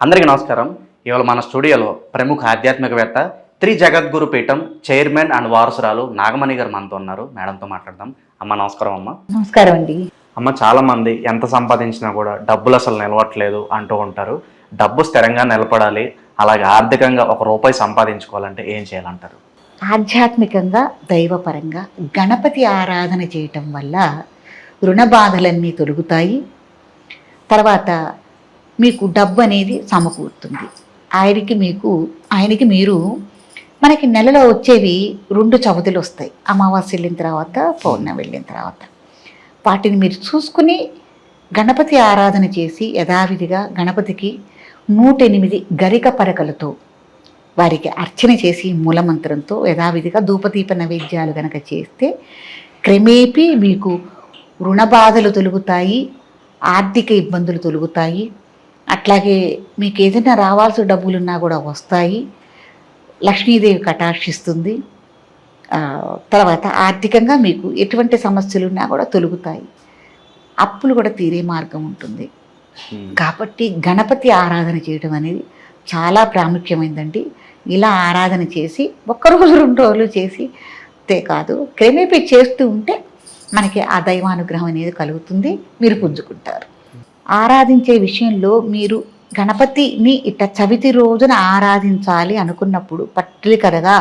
అందరికీ నమస్కారం. ఇవాళ మన స్టూడియోలో ప్రముఖ ఆధ్యాత్మికవేత్త త్రి జగద్గురు పీఠం చైర్మన్ అండ్ వారసురాలు నాగమణి గారు మనతో ఉన్నారు. మేడంతో మాట్లాడదాం. అమ్మ నమస్కారం అమ్మ. నమస్కారం అండి. అమ్మ చాలా మంది ఎంత సంపాదించినా కూడా డబ్బులు అసలు నిలవట్లేదు అంటూ ఉంటారు. డబ్బు స్థిరంగా నిలబడాలి అలాగే ఆర్థికంగా ఒక రూపాయి సంపాదించుకోవాలంటే ఏం చేయాలంటారు? ఆధ్యాత్మికంగా దైవపరంగా గణపతి ఆరాధన చేయటం వల్ల రుణ బాధలన్నీ తొలుగుతాయి. తర్వాత మీకు డబ్బు అనేది సమకూరుతుంది. ఆయనకి మీకు ఆయనకి మీరు మనకి నెలలో వచ్చేవి రెండు చవతులు వస్తాయి. అమావాస్య వెళ్ళిన తర్వాత పౌర్ణమి వెళ్ళిన తర్వాత. వాటిని మీరు చూసుకుని గణపతి ఆరాధన చేసి యథావిధిగా గణపతికి నూట ఎనిమిది గరిక పరకలతో వారికి అర్చన చేసి మూలమంత్రంతో యథావిధిగా ధూపదీప నైవేద్యాలు గనక చేస్తే క్రమేపీ మీకు రుణ బాధలు తొలుగుతాయి ఆర్థిక ఇబ్బందులు తొలుగుతాయి అట్లాగే మీకు ఏదైనా రావాల్సిన డబ్బులున్నా కూడా వస్తాయి. లక్ష్మీదేవి కటాక్షిస్తుంది. తర్వాత ఆర్థికంగా మీకు ఎటువంటి సమస్యలు ఉన్నా కూడా తొలుగుతాయి. అప్పులు కూడా తీరే మార్గం ఉంటుంది. కాబట్టి గణపతి ఆరాధన చేయడం అనేది చాలా ప్రాముఖ్యమైందండి. ఇలా ఆరాధన చేసి ఒక్కరోజు రెండు రోజులు చేసి తే కాదు క్రమేపీ చేస్తూ ఉంటే మనకి ఆ దైవానుగ్రహం అనేది కలుగుతుంది. మీరు పుంజుకుంటారు. ఆరాధించే విషయంలో మీరు గణపతిని ఇట్ట చవితి రోజున ఆరాధించాలి అనుకున్నప్పుడు పర్టికులర్గా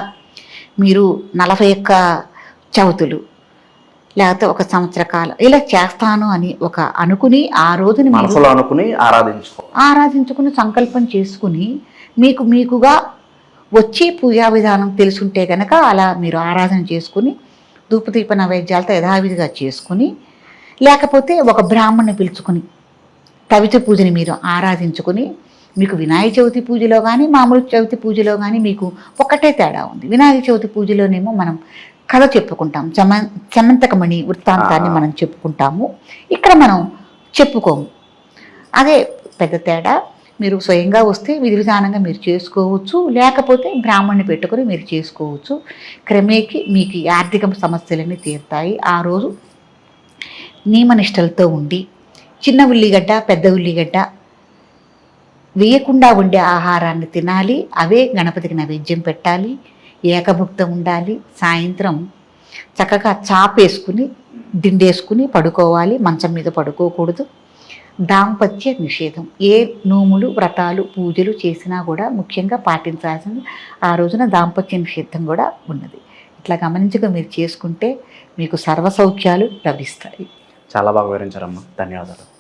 మీరు నలభై ఒక్క చవితులు లేకపోతే ఒక సంవత్సర కాలం ఇలా చేస్తాను అని ఒక అనుకుని ఆ రోజుని మీరు మనసులో అనుకుని ఆరాధించుకో. ఆరాధించుకుని సంకల్పం చేసుకుని మీకు మీకుగా వచ్చి పూజా విధానం తెలుసుంటే కనుక అలా మీరు ఆరాధన చేసుకుని ధూపదీప నైవేద్యాలతో యథావిధిగా చేసుకుని లేకపోతే ఒక బ్రాహ్మణ్ణి పిలుచుకుని తవిత పూజని మీరు ఆరాధించుకుని మీకు వినాయక చవితి పూజలో కానీ మామూలు చవితి పూజలో కానీ మీకు ఒకటే తేడా ఉంది. వినాయక చవితి పూజలోనేమో మనం కథ చెప్పుకుంటాం. చమ చమంతకమణి వృత్తాంతాన్ని మనం చెప్పుకుంటాము. ఇక్కడ మనం చెప్పుకోము. అదే పెద్ద తేడా మీరు స్వయంగా వస్తే విధి విధానంగా మీరు చేసుకోవచ్చు లేకపోతే బ్రాహ్మణ్ణి పెట్టుకొని మీరు చేసుకోవచ్చు. క్రమేకి మీకు ఆర్థిక సమస్యలన్నీ తీరుతాయి. ఆ రోజు నియమనిష్టలతో ఉండి చిన్న ఉల్లిగడ్డ పెద్ద ఉల్లిగడ్డ. వేయకుండా ఉండే ఆహారాన్ని తినాలి. అవే గణపతికి నైవేద్యం పెట్టాలి. ఏకభుక్తం ఉండాలి. సాయంత్రం చక్కగా చాపేసుకుని దిండేసుకుని పడుకోవాలి. మంచం మీద పడుకోకూడదు. దాంపత్య నిషేధం. ఏ నోములు వ్రతాలు పూజలు చేసినా కూడా ముఖ్యంగా పాటించాల్సింది ఆ రోజున దాంపత్య నిషేధం కూడా ఉన్నది. ఇట్లా గమనించగా మీరు చేసుకుంటే మీకు సర్వసౌఖ్యాలు లభిస్తాయి. చాలా బాగా వివరించారమ్మా. ధన్యవాదాలు.